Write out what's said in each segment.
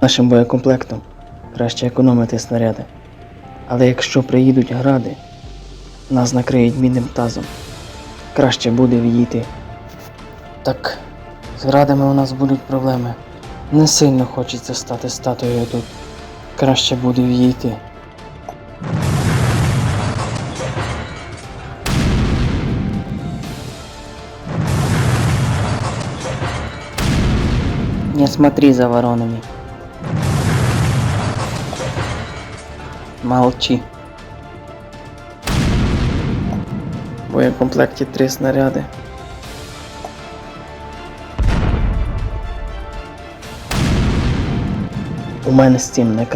Нашим боєкомплектом краще економити снаряди. Але якщо приїдуть гради, нас накриють мінним тазом. Краще буде відійти. Так, з градами у нас будуть проблеми. Не сильно хочеться стати статуєю тут. Краще буде відійти. Не смотри за воронами. Молчи. В боєкомплекті три снаряди. У мене з цим не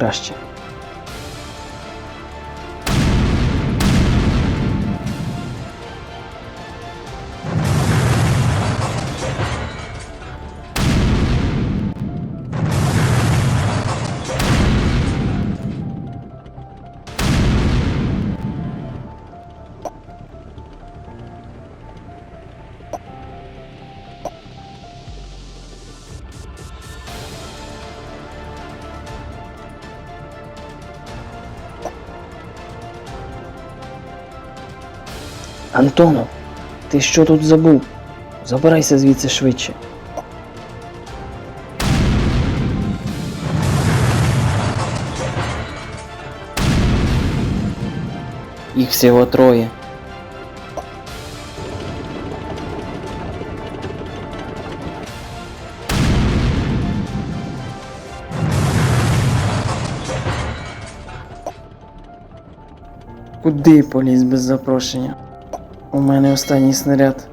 Антонов, ти що тут забув? Забирайся звідси швидше. Їх всього троє. Куди поліз без запрошення? У мене останній снаряд.